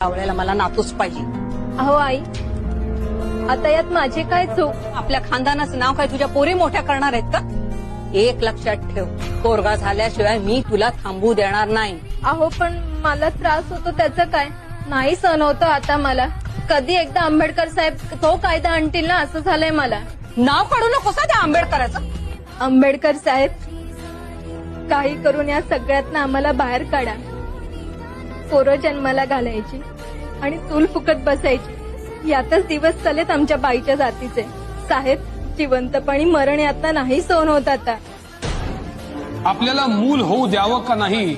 आवळ्याला मला नातूच पाहिजे. अहो आई आता यात माझे काय चूक? आपल्या खानदानाचं नाव काय तुझ्या पोरी मोठ्या करणार आहेत का? एक लक्षात ठेव पोरगा झाल्याशिवाय मी तुला थांबू देणार नाही. अहो पण मला त्रास होतो त्याचं काय? नाही सहन होतं आता मला. कधी एकदा आंबेडकर साहेब तो कायदा आणतील ना असं झालंय मला. नाव काढू नकोस हा त्या आंबेडकराचं. आंबेडकर साहेब काही करून या सगळ्यात आम्हाला बाहेर काढा. पोरं जन्माला घालायची आणि चूल फुकत बसायची. यातच दिवस चालेत आमच्या बाईच्या जातीचे. साहेब जिवंतपणी मरण यातना नाही सहन होत आता. आपल्याला मूल होऊ द्यावं का नाही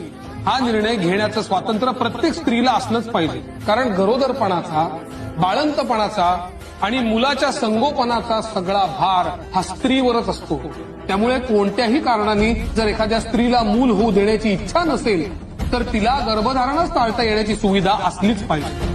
हा निर्णय घेण्याचं स्वातंत्र्य प्रत्येक स्त्रीला असलंच पाहिजे. कारण गरोदरपणाचा बाळंतपणाचा आणि मुलाच्या संगोपनाचा सगळा भार हा स्त्रीवरच असतो. त्यामुळे कोणत्याही कारणाने जर एखाद्या स्त्रीला मूल होऊ देण्याची इच्छा नसेल तर तिला गर्भधारणच टाळता येण्याची सुविधा असलीच पाहिजे.